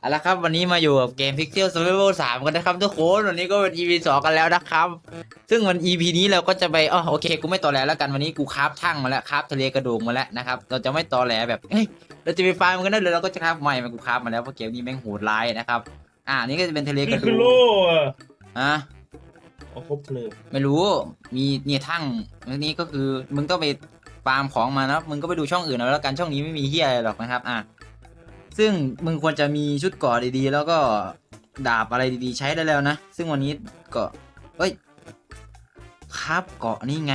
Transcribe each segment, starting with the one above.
เอาละครับวันนี้มาอยู่กับเกม Pixel Survival 3 กันนะครับทุกคนวันนี้ก็เป็น EP 2 กันแล้วนะครับ ซึ่งวัน EP นี้เราก็จะไปอ๋อโอเคกูไม่ตอแหลแล้วกันวันนี้กูคราฟทั้งมาแล้วคราฟทะเลกระดูกมาแล้วนะครับเราจะไม่ตอแหลแบบเฮ้ยเราจะไปฟาร์มกันได้เลยเราก็จะคราฟใหม่มากูคราฟมาแล้วเพราะเกมนี้แม่งโหดร้ายนะครับ อ่านี่ก็จะเป็นทะเลกนี่ระดูคือกโล่อะอะเอาครบเพลิงไม่รู้มีเนี่ยทั้งอันนี้ก็คือมึงต้องไปฟาร์มของมานะมึงก็ไปดูช่องอื่นเอาแล้วกันช่องนี้ไม่มีเฮียอะไรหรอกนะครับอะ ซึ่งมึงควรจะมีชุดเกราะดีๆ แล้วก็ดาบอะไรดีๆ ใช้ได้แล้วนะ ซึ่งวันนี้เกาะเฮ้ยครับเกาะนี่ไง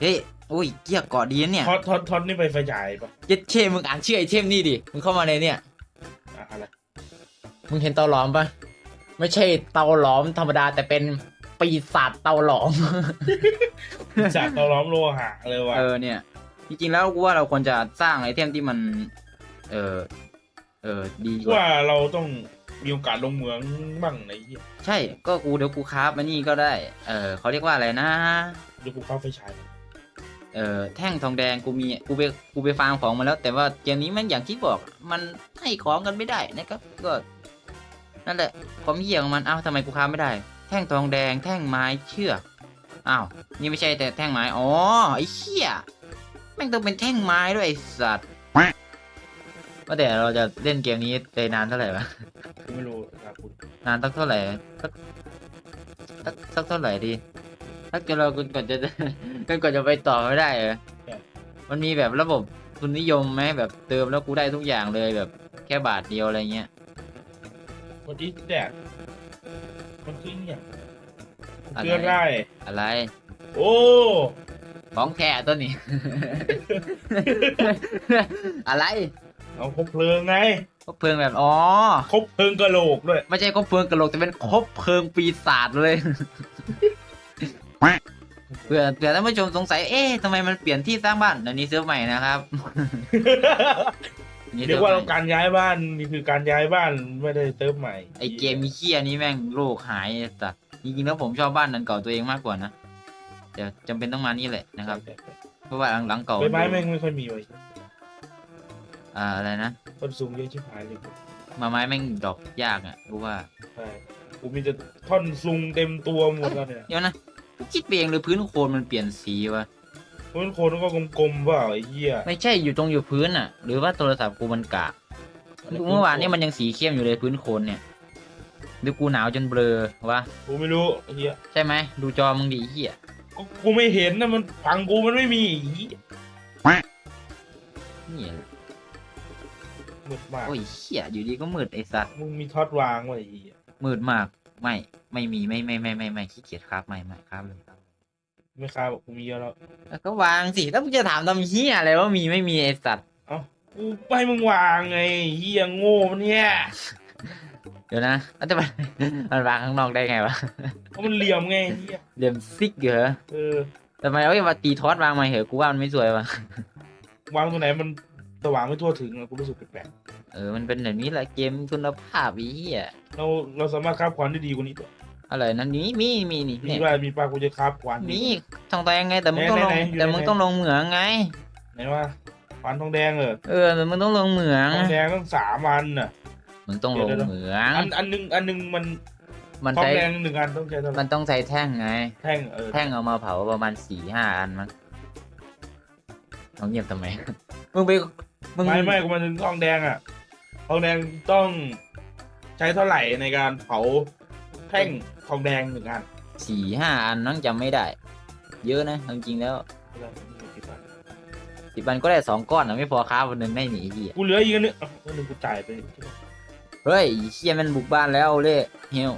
เฮ้ยโอ้ยเกียเกาะดีนะเนี่ย ท็อตท็อตท็อตนี่ไปไฟฉายปะเจ็ดเคมึงอ่านชื่อไอเทมนี่ดิ มึงเข้ามาในเนี่ย อะอะไรมึงเห็นเตาหลอมปะไม่ใช่เตาหลอมธรรมดาแต่เป็นปีศาจเตาหลอม จากเราล้อมโลหะเลยว่ะเออเนี่ย จริงๆแล้วกูว่าเราควรจะสร้างไอเทมที่มัน เออเออดีกว่าว่าเราต้องมีโอกาสลงเหมืองบ้างในที่ใช่ก็กูเดี๋ยวกูคราฟมานี่ก็ได้ เออเขาเรียกว่าอะไรนะดูกูเข้าไฟฉาย เออแท่งทองแดงกูมีกูไปกูไปฟาร์มของมาแล้ว แต่ว่าเกมนี้มันอย่างที่บอกมันให้ของกันไม่ได้นะครับก็นั่นแหละความเหี้ยของมันอ้าวทำไมกูคราฟไม่ได้ แท่งทองแดงแท่งไม้เชือกอ้าวนี่ไม่ใช่แต่แท่งไม้อ๋อไอ้เหี้ยแม่งต้องเป็นแท่งไม้ด้วยไอ้สัตว์ ว่าแต่เราจะเล่นเกมนี้ไปนานเท่าไหร่วะกูไม่รู้ครับคุณนานสักเท่าไหร่สักสักสักเท่าไหร่ดีถ้าเกิดเราก่อนจะกันก่อนจะไปต่อไม่ได้เหรอมันมีแบบระบบทุนนิยมไหมแบบเติมแล้วกูได้ทุกอย่างเลยแบบแค่บาทเดียวอะไรเงี้ยวันที่แดดมันคือเนี่ยอะไรเพื่อได้อะไร โอ้ของแค่ตัวนี้ อะไร เอาครบเพลิงไงคบเพลิงแบบอ๋อครบเพลิงกระโหลกด้วย ไม่ใช่คบเพลิงกระโหลกแต่เป็นคบเพลิงปีศาจเลยเผื่อเผื่อท่านผู้ชมสงสัยเอ๊ะทำไมมันเปลี่ยนที่สร้างบ้านเดี๋ยวนี้เซิร์ฟใหม่นะครับเรียกว่าเราการย้ายบ้านนี่คือการย้ายบ้านไม่ได้เติมใหม่ ไอเกมมีเคียนี้แม่งโลกหายไอ้สัตว์จริงๆแล้วผมชอบบ้านนั้นเก่าตัวเองมากกว่านะแต่จำเป็นต้องมานี่แหละนะครับ เพราะว่าหลังๆเก่าใบไม้แม่งไม่ค่อยมีไว้ อ่าอะไรนะต้นสูงเยอะชิบหายเลยมาไม้แม่งดอกยากอะรู้ว่าใช่กูมีแต่ท่อนซุงเต็มตัวหมดแล้วเนี่ยเดี๋ยวนะกูคิดไปเองหรือพื้นโคลนมันเปลี่ยนสีวะพื้นโคนก็กลมๆเปล่าไอ้เหี้ยไม่ใช่อยู่ตรงอยู่พื้นอะ หรือว่าโทรศัพท์กูมันกากเมื่อวานนี่มันยังสีเข้มอยู่เลยพื้นโคลนเนี่ยหรือกูหนาวจนเบลอวะกูไม่รู้ไอ้เหี้ยใช่ไหมดูจอมึงดีเหี้ยก็กูไม่เห็นนะมันฝั่งกูมันไม่มีไอ้เหี้ยนี่ มืดมากโอ้ยเหี้ยอยู่ดีก็มืดไอสัตว์มึงมีท็อตวางไว้ไอ้เหี้ยมืดมากไม่ไม่มีไม่ไม่ไม่ไม่ไม่ขี้เกียจครับไม่ไม่ครับเลยครับไม่ค้าบอกกูมีเยอะแล้วแล้วก็วางสิแล้วมึงจะถามทำเหี้ยอะไรว่ามีไม่มีไอสัตว์เอ้ากูไปมึงวางไงไอ้เหี้ยโง่ปะเนี่ยเดี๋ยวนะแล้วจะไปมันวางข้างนอกได้ไงวะเพราะมันเหลี่ยมไงไอ้เหี้ยเหลี่ยมซิกเหรอเออทำไมเอาไอ้มาตีทอสวางมาเหอะกูว่ามันไม่สวยวะวางตรงไหนมัน สว่างไม่ทั่วถึงอะกูรู้สึกแปลกเออ มันเป็นแบบนี้แหละเกมคุณภาพอีเหี้ยๆเราเราสามารถคราบควันได้ดีกว่านี้ตัวอะไรนั้นมีมีมีนี่มีเนี่ยว่ามีปลากูจะคราบควันมีทองแดงไงแต่มึงต้องลงไหนๆๆอยู่แต่มึงไหนๆต้องลงเหมืองไง ไหนว่าควันทองแดงเออเออแต่มึงต้องลงเหมืองทองแดงต้องสามอันน่ะ มึงต้องลงเดี๋ยวๆเหมือง อันอันหนึงอันหนึงมันมันทองใช้แดงหนึ่งอันต้องใช้เท่าไหร่มันต้องใช้แท่งไง แท่งเออแท่งเอามาเผาประมาณสี่ห้าอันมั้งเอาเงียบทำไม มึงไป มึงไม่ไม่กูมาถึงทองแดงอะทองแดงต้องใช้เท่าไหร่ในการเผาแท่งทองแดงหนึ่งอันสี่ห้าอันนั่งจำไม่ได้ เยอะนะจริงๆแล้วสิบอันก็ได้สองก้อนนะไม่พอค้าวันหนึ่งได้หนีพี่กูเหลืออีกอันนึงอะอันหนึงกูจ่ายไปเฮ้ยไอ้เชี่ยมันบุกบ้านแล้วเล่เฮล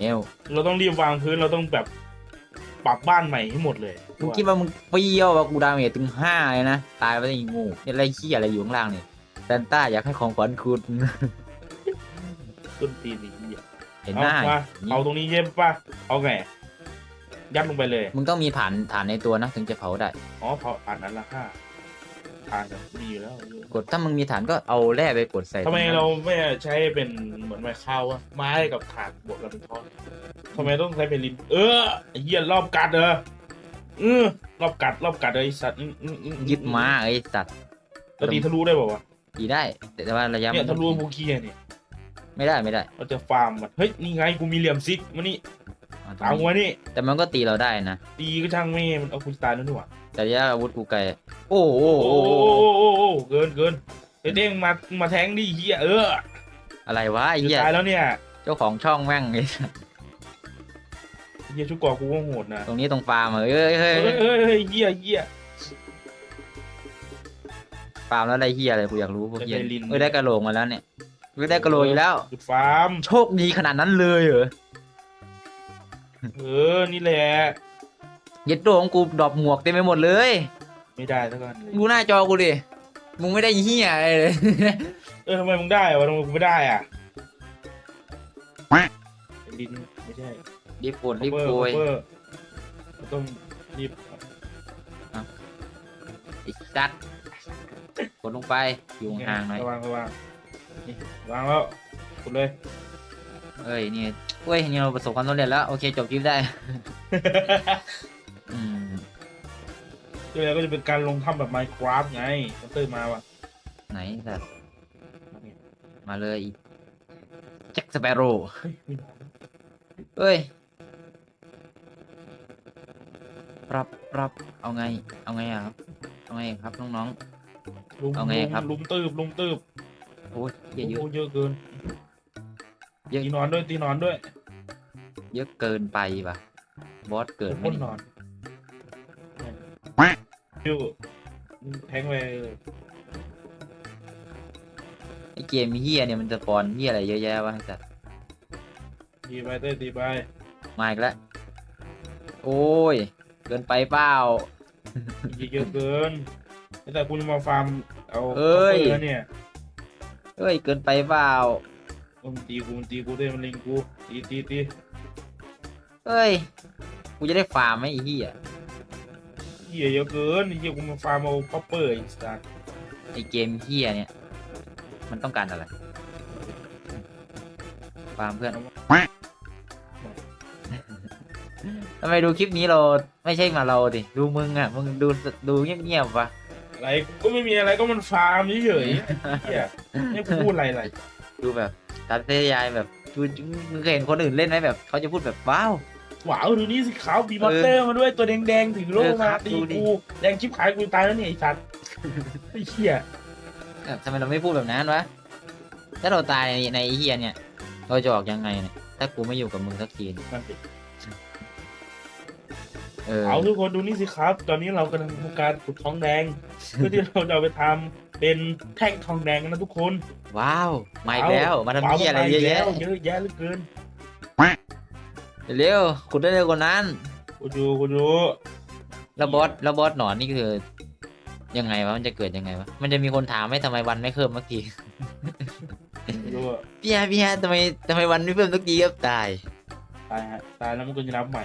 เฮลเราต้องรีบวางพื้นเราต้องแบบปรับบ้านใหม่ให้หมดเลย มึงคิดว่ามึงเปรี้ยวว่ากูดาเมจถึงห้าเลยนะ ตายไปได้งูเนี่ยอะไรเชี่ยอะไรอยู่ข้างล่างเนี่ยแซนต้าอยากให้ของขวัญคุณ ต้นตีนนี่เหี้ยเห็นเอาหน้ามาเอาตรงนี้เย็บป่ะ เอาไง ยัดลงไปเลย มึงต้องมีฐานฐานในตัวนะ ถึงจะเผาได้ อ๋อเผาอ่านนั้นละห้าอ่านแบบมีอยู่แล้ว กดถ้ามึงมีฐานก็เอาแร่ไปกดใส่ทำไมตงนั้นเราไม่ใช้เป็นเหมือนไม้ข้าวอะไม้กับถ่านบวกกันเป็นท่อนทำไมต้องใช้เป็นลิ้นเออไอ้เหี้ยรอบกัดเออ เออรอบกัดรอบกัดเลยไอ้สัตว์อื้ออื้ออื้อยึดม้าไอ้สัตว์แล้วตีทะลุได้ป่าวะตีได้ แต่ว่าระยะเนี่ยมัทะลุภูเคียเนี่ยไม่ได้ไม่ได้เราจะฟาร์มมันเฮ้ยนี่ไงกูมีเหลี่ยมซิกมานี่เอาตรงตามนี้มานี่ แต่มันก็ตีเราได้นะ ตีก็ช่างแม่มันเอาคุณตายแล้วนี่หว่าแต่ระยะอาวุธกูไกลโอ้โหโอ้โอ้โหโหโอ้โหโอ้โหเกินเกินเฮ้ยเด้งมามาแทงดิเฮียเอออะไรวะไอ้จะเหี้ยตายแล้วเนี่ย เจ้าของช่องแม่งไอ้ เฮียชุกกอกูก็โหดนะตรงนี้ตรงฟาร์มอะเอ้ยเฮ้ยเฮ้เฮ้ยยเฮ้ยเฮ้ยเฮียเฮีย ฟาร์มแล้วได้เหี้ยอะไรกูอยากรู้พวกเหี้ยได้ลิน เอ้ยได้กระโหลกมาแล้วเนี่ยเอ้ยได้กระโหลกอีกแล้ว จุดฟาร์ม โชคดีขนาดนั้นเลยเหรอเออ นี่แหละ เย็ดโดของกูดรอปหมวกเต็มไปหมดเลย ไม่ได้สักอันเลยดูหน้าจอกูดิ มึงไม่ได้เหี้ยอะไรเลย เออทำไมมึงได้วะทำไมกูไม่ได้อะลินไม่ใช่ รีบกดรีบเวอโกร์ยเวอร์ต้องรีบไอ้จัดกดลงไปอยู่ห่างๆหน่อยระวังระวังนี่วางแล้วกดเลย เอ้ยนี่เว้ยนี่เราประสบความสำเร็จแล้ว โอเคจบคลิปได้ อืมก็เลยก็จะเป็นการลงถ้ำแบบ Minecraft ไงมอนเตอร์มาว่ะไหนสัตว์มาเลยอีกแจ็คสเปโร่เฮ้ยไม่มาเอ้ย รับรับเอาไง เอาไงอะครับ เอาไงครับน้อง ลุมเอาไงครับ ลุมตืบลุมตืบๆโอ้ยเยอะเยอะโอ้เยอะเกินเยอะ ตีนอนด้วยตีนอนด้วยเยอะเกินไปป่ะ บอสเกิดไม่พ่นดีนอนฟิวแทงไปไอเกมเฮียเนี่ยมันจะปอนเฮียอะไรเยอะแยะวะไอ้สัตว์ตีไปเต้ยตีไปมาอีกแล้วโอ้ย เกินไปเปล่า เยอะเกิน แต่กูจะมาฟาร์มเอาเอ้ยคอปปอร์เนี่ยเอ้ยเกินไปเปล่ามันตีกูมันตีกูเต้ยมันลิงกูตีตีตีเอ้ยกูจะได้ฟาร์มไหมไอ้เฮียเหี้ยเยอะเกินเหี้ยกูมาฟาร์มเอาคอปเปอร์อีกสัสไอเกมเฮียเนี่ย มันต้องการอะไรฟาร์มเพื่อน ทำไมดูคลิปนี้เราไม่ใช่มาเราดิดูมึงอะมึงดูดูเงียบๆวะอะไรก็ไม่มีอะไรก็มันฟาร์มเฉยๆเหี้ยไม่พูดอะไรเลยดูแบบตัดเตยายแบบดูมึงเคยเห็นคนอื่นเล่นไหมแบบเขาจะพูดแบบว้าวว้าวดูนี่สิขาวบีมอนเตอร์มาด้วยตัวแดงๆถึงโลกเออคมารับตีดูดิกูแดงชิบหายกูตายแล้วเนี่ยไอ้สัตว์ไอ้เหี้ยเอ้าทำไมเราไม่พูดแบบนั้นวะถ้าเราตายในในไอ้เฮียเนี่ยเราจะออกยังไงเนี่ยถ้ากูไม่อยู่กับมึงสักที เนี่ยนั่นสิเออเอาทุกคนดูนี่สิครับ ตอนนี้เรากำลังทำการขุดทองแดง เพื่อที่เราจะเอาไปทำเป็นแท่งทองแดงกันนะทุกคนว้าวมาอีกแล้วมาทำเฮียอะไรเยอะแยะว้าวเยอะแยะเหลือเกินเร็วขุดได้เร็วกว่านั้นกูดูกูดูแล้วบอสแล้วบอสหนอนนี่คือ ยังไงวะมันจะเกิดยังไงวะมันจะมีคนถามไหมทำไมวันไม่เพิ่มสักทีกูดูอะพี่ฮะพี่ฮะทำไมทำไมวันไม่เพิ่มสักทีครับตายตายฮะตายแล้วมันก็จะนับใหม่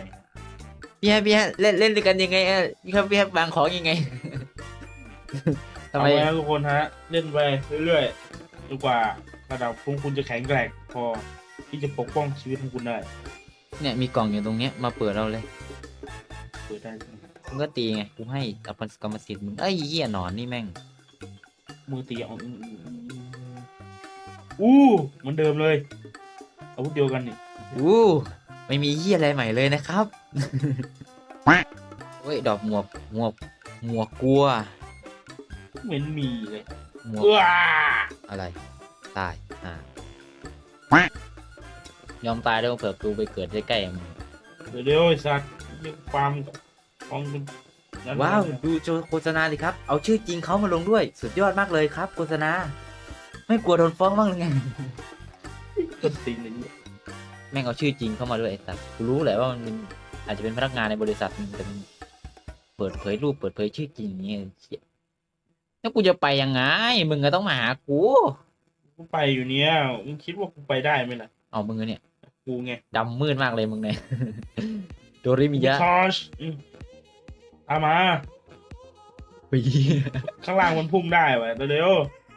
พี่ฮะพี่ฮะเล่นเล่นด้วยกันยังไงอะพี่ครับพี่ฮะวางของยังไง ทำเอาไม ไว้นะทุกคนฮะ เล่นไปเรื่อยๆจนกว่าระดับของคุณจะแข็งแกร่งพอที่จะปกป้องชีวิตของคุณได้เนี่ยมีกล่องอยู่ตรงเนี้ยมาเปิดเราเลย เปิดได้มึงก็ตีไง กูให้อภัสกรรมสิทธิ์มึงไอ้ยเหี้ยหนอนนี่แม่ง มือตีเอาอืมอืมอืมอืมอู้เหมือนเดิมเลยอาวุธเดียวกันนี่อู้ ไม่มีเหี้ยอะไรใหม่เลยนะครับ เฮ้ยดอกหมวกหมวกหมวกกลัวเหมือนมีเลยหมวกเอ้ออะไรตายอ่ายอมตายแล้วเผื่อกูไปเกิดใกล้ๆมึงเดี๋ยวๆไอ้สัตว์ยังฟาร์มของนั้นว้าวดูโจโฆษณาดิครับ เอาชื่อจริงเขามาลงด้วย สุดยอดมากเลยครับ โฆษณา ไม่กลัวโดนฟ้องบ้างหรือไงต้นตีนอะไรเนี่ยแม่งเอาชื่อจริงเข้ามาด้วยไอ้สัตว์กูรู้แหละว่ามันเป็น อาจจะเป็นพนักงานในบริษัทมันแต่มันเปิดเผยรูปเปิดเผยชื่อจริงอย่างเงี้ยเหี้ยแล้วกูจะไปยังไง มึงก็ต้องมาหากู กูไปอยู่เนี่ยมึงคิดว่ากูไปได้ไหมล่ะเอามึงเนี่ย กูไงดำมืดมากเลยมึงเนี่ยโดริมิยะทอชอืมเอามาปีข้างล่างมันพุ่งได้วะเร็ว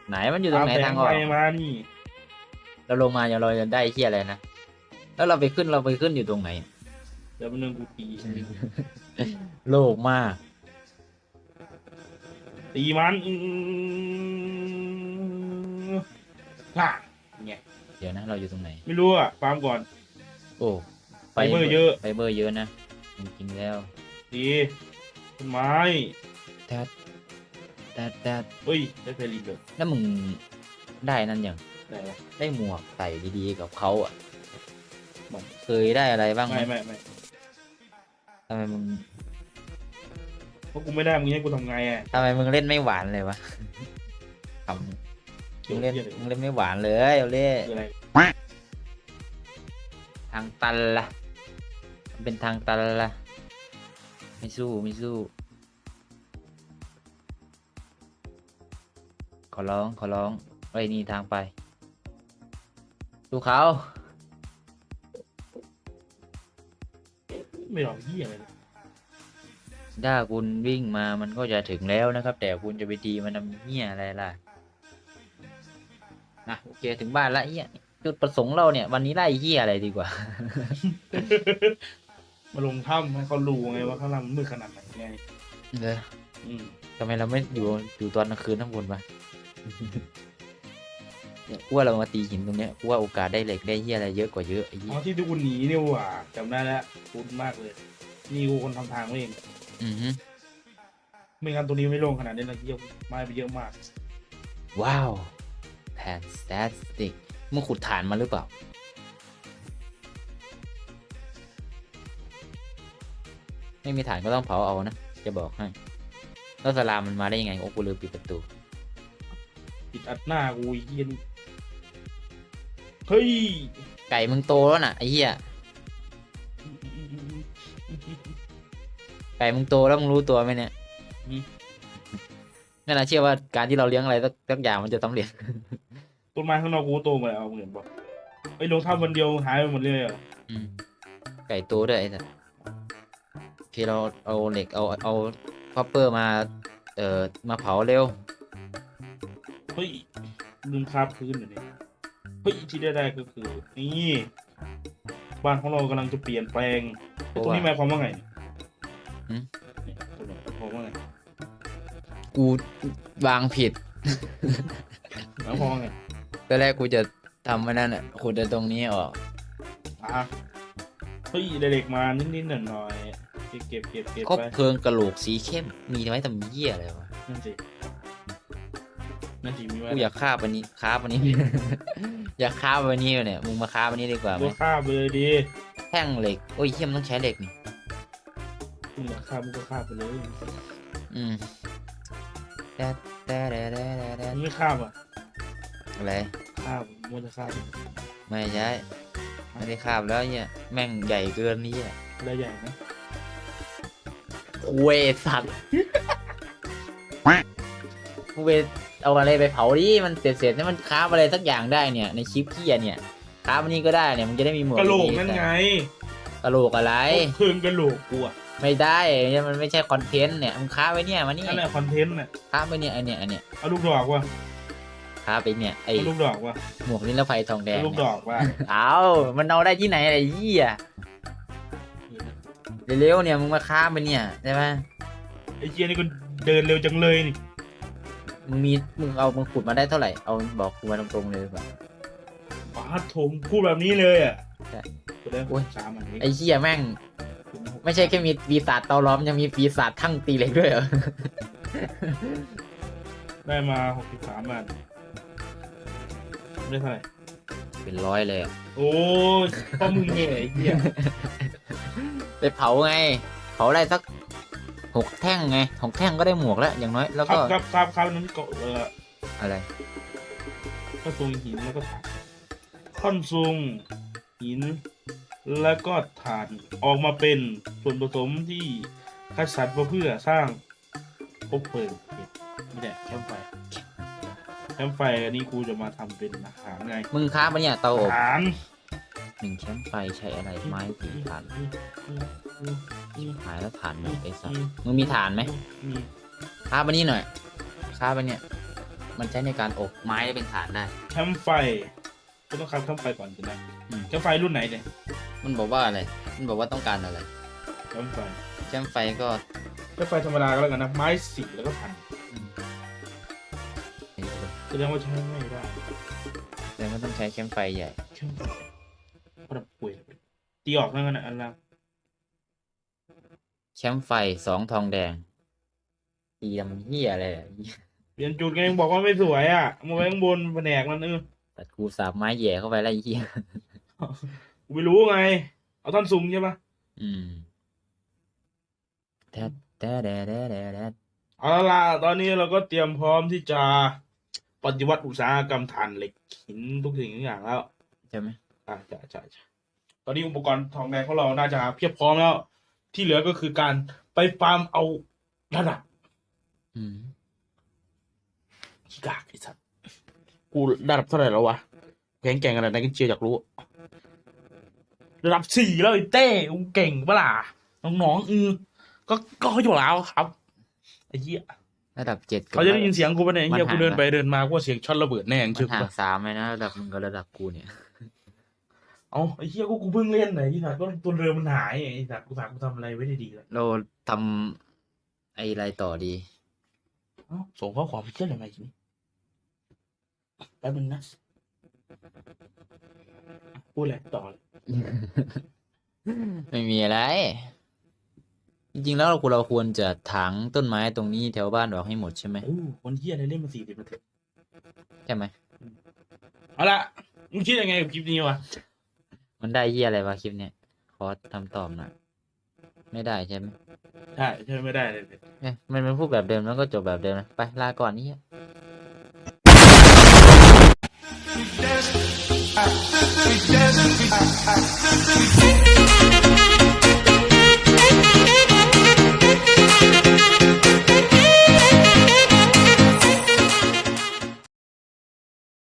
ไหนมันอยู่ๆตรตางมไหนแสทางงออกไฟมานี่เราลงมาอย่างเราจะได้เฮียอะไรนะ แล้วเราไปขึ้นเราไปขึ้นอยู่ตรงไหน เดี๋ยวมันนึงกูตีโลกมาก ตีมันอืมน่ะไงเดี๋ยวนะ เราอยู่ตรงไหน ไม่รู้อะฟาร์มก่อน โอ้ไฟเบอร์เยอะ ไฟเบอร์เยอะนะ จริงๆแล้วดีต้นไม้แต่แต่แต่เฮ้ย ได้เพลินเลยแล้วมึงได้นั่นอย่างไหนวะ ได้หมวกใส่ดีๆกับเขาอะบอกเคยได้อะไรบ้างไหม ไม่ไม่ไม่ ทำไมมึงเพราะกูไม่ได้มึงให้กูทำไงอะทำไมมึงเล่นไม่หวานเลยวะทำมึงเล่นมึงเล่นไม่หวานเลยเอาเล่คืออะไรทางตันละมันเป็นทางตันละไม่สู้ไม่สู้ ขอร้องขอร้องไอ้ยนี่ทางไป ดูเขา ไม่หรอกเหี้ยอะไรเลยถ้าคุณวิ่งมามันก็จะถึงแล้วนะครับ แต่คุณจะไปดีมันทำเหี้ยอะไรล่ะนะโอเคถึงบ้านละเหี้ยจุดประสงค์เราเนี่ย วันนี้ไล่เหี้ยอะไรดีกว่า มาลงถ้ำให้เขารู้ไงว่าข้างล่างมันมืดขนาดไหนไงเอออืม ทำไมเราไม่อยู่อยู่ตอนกลางคืนข้างบนวะ เนี่ยกูว่าเรามาตีหินตรงเนี้ยกูว่าโอกาสได้เหล็กได้เหี้ยอะไรเยอะกว่าเยอะไอ้เหี้อ๋ยอที่ทุกคนหนีนี่หว่าจำได้แล้วคุ้นมากเลย นี่กูคนทำทางไว้เองอือฮึไม่งั้นตัวนี้ไม่ลงขนาดนี้นะเยี่ยมไม้ไปเยอะมาก ว้าว fantastic มึงขุดฐานมาหรือเปล่า ไม่มีฐานก็ต้องเผาเอานะ จะบอกให้ แล้วสลามมันมาได้ยังไง โอ้กูลืมปิดประตู ปิดอัดหน้ากูไอ้เหี้ยนี่ เฮ้ย ไก่มึงโตแล้วน่ะไอ้เหี้ย ไก่มึงโตแล้วมึงรู้ตัวไหมเนี่ยอืมนั่นแหละเชื่อว่าการที่เราเลี้ยงอะไรสักสักอย่างมันจะสำเร็จ ต้นไม้ข้างนอกกูโตมาแล้วเหมือนบอกไอ้ยลงถ้ำวันเดียวหายไปหมดเลยเหรออืมไก่โตด้วยไอ้สัสโอเคเราเอาเหล็กเอาเอาคอปเปอร์มา เอ่อมาเผาเร็ว เฮ้ยลืมคาบพื้นอยู่นี่เฮ้ยที่ได้ได้ก็คือนี่บ้านของเรากำลังจะเปลี่ยนแปลงเพราะตรงนี้หว่ามายความว่าไงหืมเนี่ยตรงนี้หมายความว่าไงกูวางผิดหมายความว่าไงตอนแรกกูจะทำไว้นั่นอะขุดแต่ตรงนี้ออก อะเฮ้ยได้เหล็กมานิดๆหน่อยๆเก็บเก็บเก็บเก็บคบไปเพลิงกระโหลกสีเข้มมีไว้ทำเหี้ยอะไรวะนั่นสิ นั่นสิมีไว้กูอยากฆ่าวันนี้ค้าวันนี้ อยากฆ่าวันนี้เนี่ยมึงมาฆ่าวันนี้ดีกว่าไหมก็ฆ่าไปเลยดีแท่งเหล็กโอ้ยเฮียมนต้องใช้เหล็กนี่มึงอยากฆ่ามึงก็ฆ่าไปเลยอืมแต่แต่แต่แต่แต่มึงไม่ฆ่าอะอะไรฆ่ามึงจะฆ่าดิไม่ใช่ไม่ได้คาบแล้วเนี่ยแม่งใหญ่เกินนี่อะอะไรใหญ่นะเวสัตว์กูไป เอาอะไรไปเผาดิมันเสร็จเสร็จให้มันคาบอะไรสักอย่างได้เนี่ยในชิปเกียเนี่ยคาบอันนี้ก็ได้เนี่ยมันจะได้มีหมวกกะโหลกดีๆนั่นไงกะโหลกอะไรเพิ่งกะโหลกกูอะไม่ได้เนี่ยมันไม่ใช่คอนเทนต์เนี่ยมึงค้าไว้เนี่ยมานี่นั่นแหละคอนเทนต์น่ะค้าไปเนี่ยไอเนี่ยไอเนี่ยเอาลูกดอกว่ะค้าไปเนี่ยไอเอาลูกดอกว่ะหมวกนิรภัยทองแดเอางลูกเนี่ดยอกว่ะเอามันเอาได้ที่ไหนไอ้เหี้ยเร็วๆเนี่ยมึงมาค้าไปเนี่ยใช่ไหมไอ้เจียนี่ก็เดินเร็วจังเลยนี่ มึงมีมึงเอามึงขุดมาได้เท่าไหร่เอาบอกกูมาตรงๆเลยดีกว่าป้าดโถมพูดแบบนี้เลยอะใช่กูได้โอ้ยสามอันนี้ไอ้เหี้ยแม่ง ไม่ใช่แค่มีปีศาจเตาล้อมยังมีปีศาจทั้งตีเหล็กด้วยเหรอได้มาหกสิบสามอันได้เท่าไหร่เป็นร้อยเลยอะโอ้ยพ่อมึงเนี่ยไอ้เหี้ยไปเผาไง เผาได้สัก หกแท่งไงหกแท่งก็ได้หมวกแล้วอย่างน้อยแล้วครัก็บครับครับครับนั้นก็เอออะไรก็ทรงหินแล้วก็ถ่านท่อนซุงหิน แล้วก็ถ่านออกมาเป็นส่วนผสมที่คัดสรรมาเพื่อสร้างคบเพลิงไม่ได้แคมป์ไฟแคมป์ไฟอันนี้กูจะมาทำเป็นอาหารไงมึงค้าปะเนี่ยเตาอบอาหาร หนึ่งแคมป์ไฟใช้อะไรไม้สีถ่านหายแล้วถ่านหมดไอ้สัสมึงมีถ่านไหมมีค้าปะนี่หน่อยค้าปะเนี่ย มันใช้ในการอบไม้ได้เป็นถ่านได้แคมป์ไฟก็ต้องขับแคมป์ไฟก่อนจะได้อืมแคมป์ไฟรุ่นไหนเนี่ยมันบอกว่าอะไร มันบอกว่าต้องการอะไรแคมป์ไฟแคมป์ไฟก็แคมป์ไฟธรรมดาก็แล้วกันนะไม้สีแล้วก็ถ่านแสดงว่าใช้ไม่ได้ แต่มันต้องใช้แคมป์ไฟใหญ่เข้มประดับป่วย ตีออกนั่นกันอันละแคมป์ไฟสองทองแดงตีทำเหี้ยอะไรอะเปลี่ยนจุดไงบอกว่าไม่สวยอะมาไว้ข้างบนแผนกมันเออแต่กูสาบไม้แหย่เข้าไปแล้วไอ้เหี้ยกูไม่รู้ไง เอาท่อนซุงใช่ปะอืมแท้แท้แท้แท้แท้แท้เอาละล่ะตอนนี้เราก็เตรียมพร้อมที่จะปฏิวัติอุตสาหกรรมถ่านเหล็กหินทุกสิ่งทุกอย่างแล้ว ใช่ไหมอ่าใช่ใช่ใช่ ตอนนี้อุปกรณ์ทองแดงของเราน่าจะเพียบพร้อมแล้ว ที่เหลือก็คือการไปฟาร์มเอาระดับอืมขี้กากไอ้สัตว์กูระดับเท่าไหร่แล้ววะแข็งแกร่งขนาดไหนกันเชียร์อยากรู้ ระดับสี่แล้วไอ้เต้กูเก่งปะล่ะน้องๆอือก็ก็อยู่แล้วครับไอ้เหี้ยระดับเจ็ดกับเขาจะได้ยินเสียงกูปะเนี่ยไอ้เหี้ยมันห่างกูเดินไปเดินมากูว่าเสียงช็อตระเบิดแน่จริงมันเชื่อกูห่างปะสามเลยนะระดับมึงกับระดับกูเนี่ย เอาไอ้เหี้ยกูกูเพิ่งเล่นไหนไอ้สัตว์ก็ตัวเรือมันหายไอ้สัตว์กูสัตว์กูทำอะไรไว้ได้ดีแล้วเราทำไอ้อะไรต่อดี เอ้าส่งข้อความไปเที่ยวอะไรมาอีกนี่แป๊บนึงนะพูดอะไรต่อเลยไม่มีอะไร จริงๆแล้วเราควรเราควรจะถางต้นไม้ตรงนี้แถวบ้านออกให้หมดใช่ไหมโอ้คนเหี้ยอะไรเล่นมาสี่สิบนาทีใช่ไหมเอาละมึงคิดยังไงกับคลิปนี้วะ มันได้เยี่ยอะไรวะคลิปเนี้ยขอทำตอบหน่อยไม่ได้ใช่ไหมใช่ใช่ไม่ได้เลย เอ๊ะมันมันพูดแบบเดิมแล้วก็จบแบบเดิมนะไปลาก่อนนี่